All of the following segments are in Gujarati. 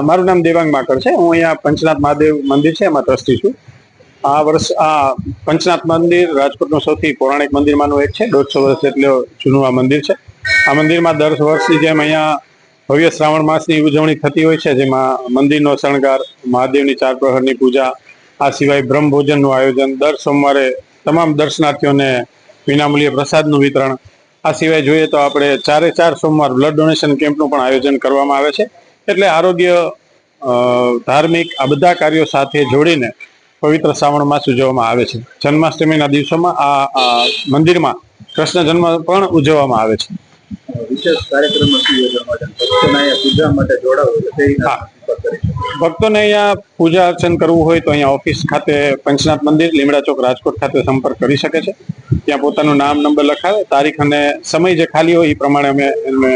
મારું નામ દેવાંગ માકર છે. હું અહીંયા પંચનાથ મહાદેવ મંદિર છે, એમાં ટ્રસ્ટી છું. આ વર્ષ, આ પંચનાથ મંદિર રાજકોટનું સૌથી પૌરાણિક મંદિરમાંનું એક છે. દોઢસો વર્ષ એટલે જૂનું આ મંદિર છે. આ મંદિરમાં દર વર્ષની જેમ અહીંયા ભવ્ય શ્રાવણ માસની ઉજવણી થતી હોય છે, જેમાં મંદિરનો શણગાર, મહાદેવની ચાર પ્રહરની પૂજા, આ સિવાય બ્રહ્મ ભોજનનું આયોજન, દર સોમવારે તમામ દર્શનાર્થીઓને વિનામૂલ્યે પ્રસાદનું વિતરણ. આ સિવાય જોઈએ તો આપણે ચારે ચાર સોમવાર બ્લડ ડોનેશન કેમ્પનું પણ આયોજન કરવામાં આવે છે. એટલે આરોગ્ય ધાર્મિક આ બધા કાર્યો સાથે જોડીને પવિત્ર શ્રાવણ માસ ઉજવવામાં આવે છે. જન્માષ્ટમીના દિવસોમાં આ મંદિરમાં કૃષ્ણ જન્મ પણ ઉજવવામાં આવે છે. વિશેષ કાર્યક્રમમાં શું યોજવામાં પૂજા માટે જોડાવું. ભક્તોને અહીંયા પૂજા અર્ચન કરવું હોય તો અહીંયા ઓફિસ ખાતે પંચનાથ મંદિર લીમડા ચોક રાજકોટ ખાતે સંપર્ક કરી શકે છે. ત્યાં પોતાનું નામ નંબર લખાવે તારીખ અને સમય જે ખાલી હોય એ પ્રમાણે અમે એમને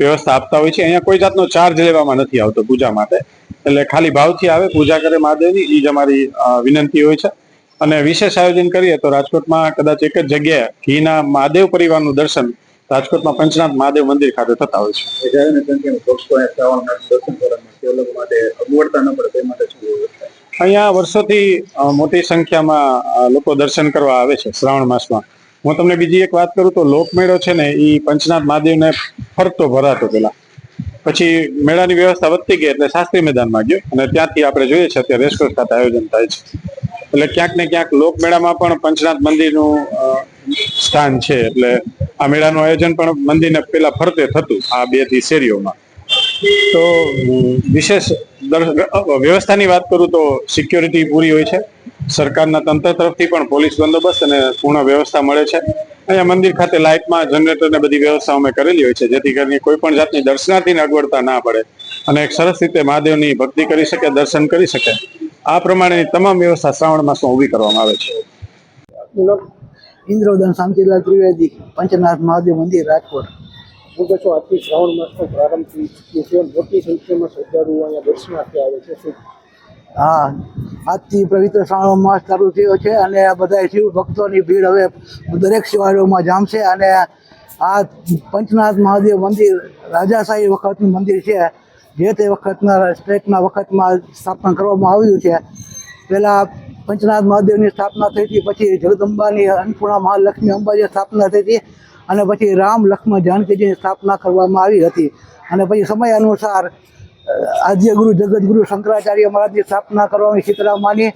વ્યવસ્થા આપતા હોય છે. અહીંયા કોઈ જાતનો ચાર્જ લેવામાં નથી આવતો પૂજા માટે. એટલે ખાલી ભાવથી આવે પૂજા કરે મહાદેવની એ જ અમારી વિનંતી હોય છે. અને વિશેષ આયોજન કરીએ તો રાજકોટમાં કદાચ એક જ જગ્યાએ ઘીના મહાદેવ પરિવારનું દર્શન રાજકોટમાં પંચનાથ મહાદેવ મંદિર ખાતે થતા હોય છે. અહીંયા વર્ષોથી મોટી સંખ્યામાં લોકો દર્શન કરવા આવે છે શ્રાવણ માસમાં. હું તમને બીજી એક વાત કરું તો લોકમેળો છે ને એ પંચનાથ મહાદેવને ફરતો ભરાતો પેલા. પછી મેળાની વ્યવસ્થા વધતી ગઈ એટલે શાસ્ત્રી મેદાનમાં ગયો અને ત્યાંથી આપણે જોઈએ છે અત્યારે રેસકોર્સ ખાતે આયોજન થાય છે. એટલે ક્યાંક ને ક્યાંક લોકમેળામાં પણ પંચનાથ મંદિરનું સ્થાન છે. એટલે આ મેળાનું આયોજન પણ મંદિરને પેલા ફરતે થતું, આ બેથી શેરીઓમાં. તો વિશેષ વ્યવસ્થાની વાત કરું તો સિક્યોરિટી પૂરી હોય છે. સરકારના તંત્ર તરફથી પણ પોલીસ બંદોબસ્ત અને પૂર્ણ વ્યવસ્થા મળે છે. અહીંયા મંદિર ખાતે લાઇટમાં જનરેટર બધી વ્યવસ્થા અમે કરેલી હોય છે, જેથી કરીને કોઈ પણ જાતની દર્શનાર્થીને અગવડતા ના પડે. અને એક સરસ રીતે મહાદેવની ભક્તિ કરી શકે, દર્શન કરી શકે. આ પ્રમાણેની તમામ વ્યવસ્થા શ્રાવણ માસમાં ઊભી કરવામાં આવે છે. ઇન્દ્રોદન શાંતિલાલ ત્રિવેદી, પંચનાથ મહાદેવ મંદિર, રાજકોટ. કહો છો આજથી શ્રાવણ માસનો પ્રારંભ થઈ ચૂક્યો છે. મોટી સંખ્યામાં શ્રદ્ધાળુઓ અહીંયા દર્શનાર્થી આવે છે. હા, આજથી પવિત્ર શ્રાવણ માસ ચાલુ થયો છે અને બધા શિવ ભક્તોની ભીડ હવે દરેક શિવાલયોમાં જામશે અને આ પંચનાથ મહાદેવ મંદિર રાજાશાહી વખતનું મંદિર છે, જે તે વખતના સ્ટેટના વખતમાં સ્થાપના કરવામાં આવ્યું છે. પહેલાં પંચનાથ મહાદેવની સ્થાપના થઈ હતી, પછી જગદંબાની અન્નપૂર્ણા મહાલક્ષ્મી અંબાજી સ્થાપના થઈ હતી અને પછી રામ લક્ષ્મણ જાનકીજીની સ્થાપના કરવામાં આવી હતી. અને પછી સમય અનુસાર આદ્ય ગુરુ જગદગુરુ શંકરાચાર્ય મહારાજની સ્થાપના કરવામાં સીતરામાની,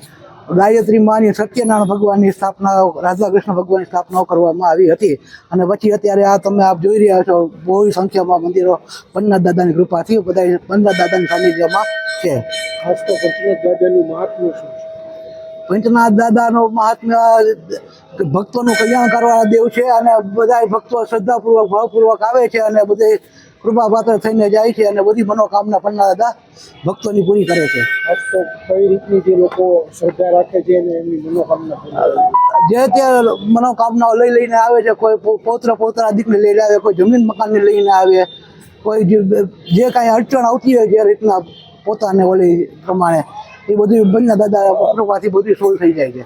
ગાયત્રી માની સત્યનારાયણ ભગવાનની સ્થાપના રાધા કૃષ્ણ ભગવાનની સ્થાપનાઓ કરવામાં આવી હતી. અને પછી અત્યારે આ તમે આપ જોઈ રહ્યા છો બહુ સંખ્યામાં મંદિરો પન્નાથ દાદાની કૃપાથી બધા પન્નાથ દાદાની સાનિધ્યમાં છે. ખાસ તો પંચનાથ દાદાનું મહાત્મ્ય શું છે? પંચનાથ દાદાનો મહાત્મ્ય ભક્તોનું કલ્યાણ કરવાના દેવ છે અને બધા ભક્તો શ્રદ્ધાપૂર્વક ભાવપૂર્વક આવે છે અને બધે કૃપા પાત્ર થઈને જાય છે અને બધી મનોકામના પન્ના દાદા ભક્તોની પૂરી કરે છે કઈ રીતની જે લોકો શ્રદ્ધા રાખે છે અને એમની મનોકામના. જે તે મનોકામનાઓ લઈ લઈને આવે છે કોઈ પોતરા પૌત્રા દીકરી લઈને આવે કોઈ જમીન મકાનને લઈને આવે કોઈ જે જે કાંઈ અડચણ આવતી હોય જે રીતના પોતાને ઓલી પ્રમાણે એ બધું ના દાદા કૃપાથી બધું સોલ્વ થઈ જાય છે.